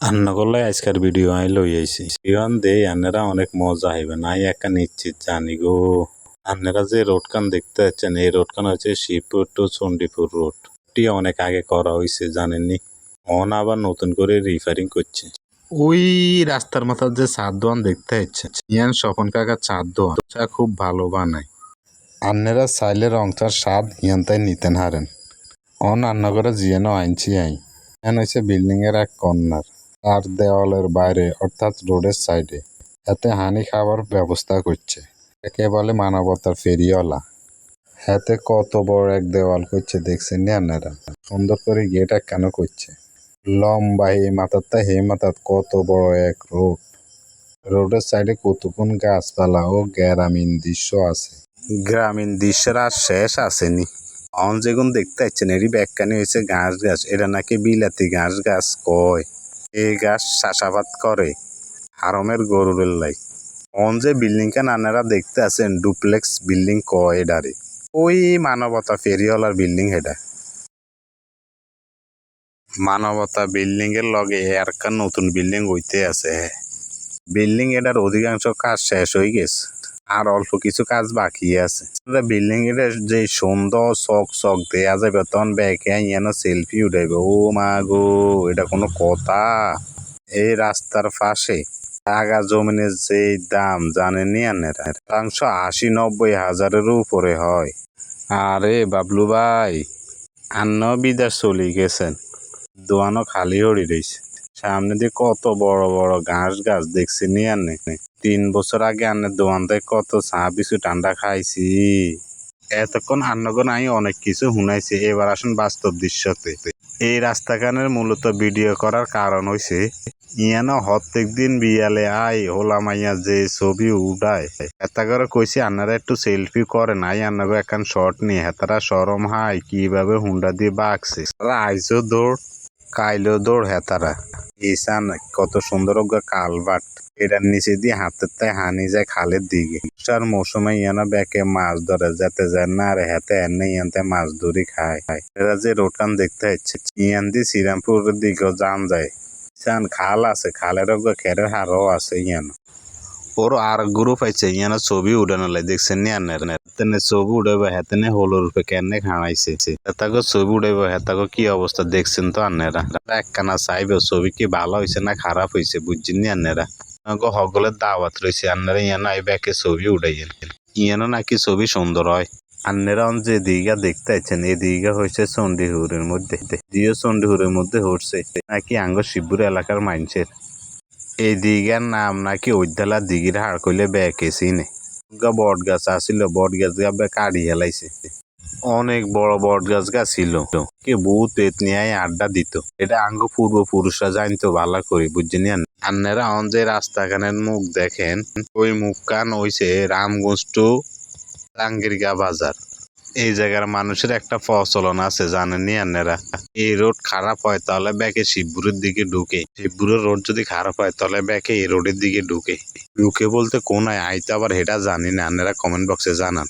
আন্না করলে আজকের video I লই আইছি। ইয়ন দে, আন্নারা অনেক মজা হইবে নাই একটা নিশ্চিত জানি গো। আন্নারা যে রোড কান দেখতে পাচ্ছেন এই রোড কান হচ্ছে শিবপুর টু চণ্ডীপুর রোড। টি অনেক আগে করা হয়েছে জানেননি? অন আবার নতুন করে রিফারিং করছে। ওই রাস্তার মাথার যে চার দোয়ান দেখতে হচ্ছে ইয়ান স্বপন কাকা চার দোয়ান। চা খুব ভালো বানায়। আন্নেরা চাইলে রংটার স্বাদ ইয়ান তাই নিতেন হারেন। অন রান্না করে জিয়ানো আনছি আই। এন হচ্ছে বিল্ডিং এর এক কর্নার। আর দেওয়ালের বাইরে, অর্থাৎ রোডের সাইডে, এতে হানি খাবার ব্যবস্থা করছে। একে বলে মানবতার ফেরিওয়ালা। হাতে কত বড় এক দেওয়াল করছে দেখছেন নি আপনারা? সুন্দর করে গেট কেন করছে। লম্বা এই মাথারটা হে মাথার কত বড় এক রোড। রোডের সাইডে কতক্ষণ গাছপালা ও গ্রামীণ দৃশ্য আছে। গ্রামীণ দৃশ্যের আর শেষ আসেনি। অন যেগুন দেখতে পাচ্ছেন, এরই ব্যাখ্যানি হয়েছে ঘাস গাছ। এটা নাকি বিলাতি ঘাস গাছ কয়। এই গাছ চাষাবাদ করে। হারমের গরুরের লাই। অন যে বিল্ডিং খান আনারা দেখতে আছেন, ডুপ্লেক্স বিল্ডিং কয় এডারে। ওই মানবতা ফেরিওয়ালার বিল্ডিং এটা মানবতা বিল্ডিং এর লগে এরকার নতুন বিল্ডিং হইতে আছে। বিল্ডিং এটার অধিকাংশ কাজ শেষ হয়ে গেছে। আর অল্প কিছু কাজ বাকি আছে। বিল্ডিং এর যে সুন্দর চক চক দেয়া যাবে, তখন ব্যাকে যেন সেলফি উঠাইবে। ও মা গো, এটা কোনো কথা? এই রাস্তার পাশে আগা জমিনের যে দাম, জানেনি আনেরা শতাংশ আশি নব্বই হাজারের উপরে হয়। আরে বাবলু ভাই আন্ন বিদেশ চলে গেছেন। দোয়ানো খালি হরি রয়েছে সামনে দিয়ে কত বড় বড় ঘাস গাছ দেখছি নি আনে তিন বছর আগে আন্নের দোয়ান থেকে কত চা বিছু ঠান্ডা খাইছি। এতক্ষণ আন্নগণ আমি অনেক কিছু শুনাইছি। এবার আসুন বাস্তব দৃশ্যতে। এই রাস্তাখানের মূলত ভিডিও করার কারণ হইছে, ইয়ানো প্রত্যেক দিন বিয়ালে আই হোলা মাইয়া যে ছবি উঠায় এটা করে কইছি, আন্নারা একটু সেলফি করে নাই, আন্নাগো একখান শর্ট নিয়ে, হেতারা সরম হাই কীভাবে হুন্ডা দিয়ে বাগছে? আইসো দৌড়, কাইলো দৌড়, হেতারা। ইসান কত সুন্দর কালবাট। এটার নিচে দিয়ে হাতের তাই হানি যায় খালের দিকে। তার মৌসুমে ইয়ানা ব্যাকে মাছ ধরে, যেতে যায় না আর হেতে এনে ইয়ানতে মাছ ধরি খায়। এরা যে রোটান দেখতে হচ্ছে, ইয়ান দিয়ে শ্রীরামপুরের দিকেও যান যায়। চান খাল আছে, খালের খেরের হারও আছে ইয়ান। ওর আর গ্রুপ আছে, ইয়ান ছবি উড়ানো লাই দেখছেন আনের ছবি উড়াইব হেতেনে হলোর রূপে কেনে খাড়াইছে হেতাকে ছবি উড়াইব হেতাকে কি অবস্থা, দেখছেন তো আন্নেরা? একখানা চাইবে, ছবি কি ভালো হয়েছে না খারাপ হয়েছে বুঝছেন নি সকলের দাওয়াত রয়েছে আন্নারা ইয়ান ব্যাকে ছবি উড়াইয়েন। ইয়ানো নাকি ছবি সুন্দর হয়। আন্নেরা যে দীঘা দেখতে আছেন এই দীঘা হয়েছে চণ্ডীহুরের মধ্যে। দিও চণ্ডীহুরের মধ্যে হচ্ছে নাকি আঙ্গ শিবপুর এলাকার মানুষের এই দীঘার নাম নাকি ঐদ্যালা দিঘির হাড় কইলে বেকেছি নে বট গাছ আসিল বট গাছ কাড়ি হেলাইছে। অনেক বড় বট গাছ ছিল কে বহুত নিয়ে আড্ডা দিত। এটা আঙ্গ পূর্বপুরুষরা জানতো ভালো করে, বুঝছেন আন্নেরা অন যে রাস্তাখানের মুখ দেখেন, ওই মুখ কান হইছে রামগঞ্জ টু টাঙ্গিরগা বাজার। এই জায়গার মানুষের একটা প্রচলন আছে, জানেন নি আন্নেরা? এই রোড খারাপ হয় তাহলে ব্যাকে শিবপুরের দিকে ঢুকে। শিবপুরের রোড যদি খারাপ হয় তাহলে ব্যাকে এই রোডের দিকে ঢুকে। ঢুকে বলতে কোনায় আইতে আবার হেটা জানি না। আন্নেরা কমেন্ট বক্সে জানান।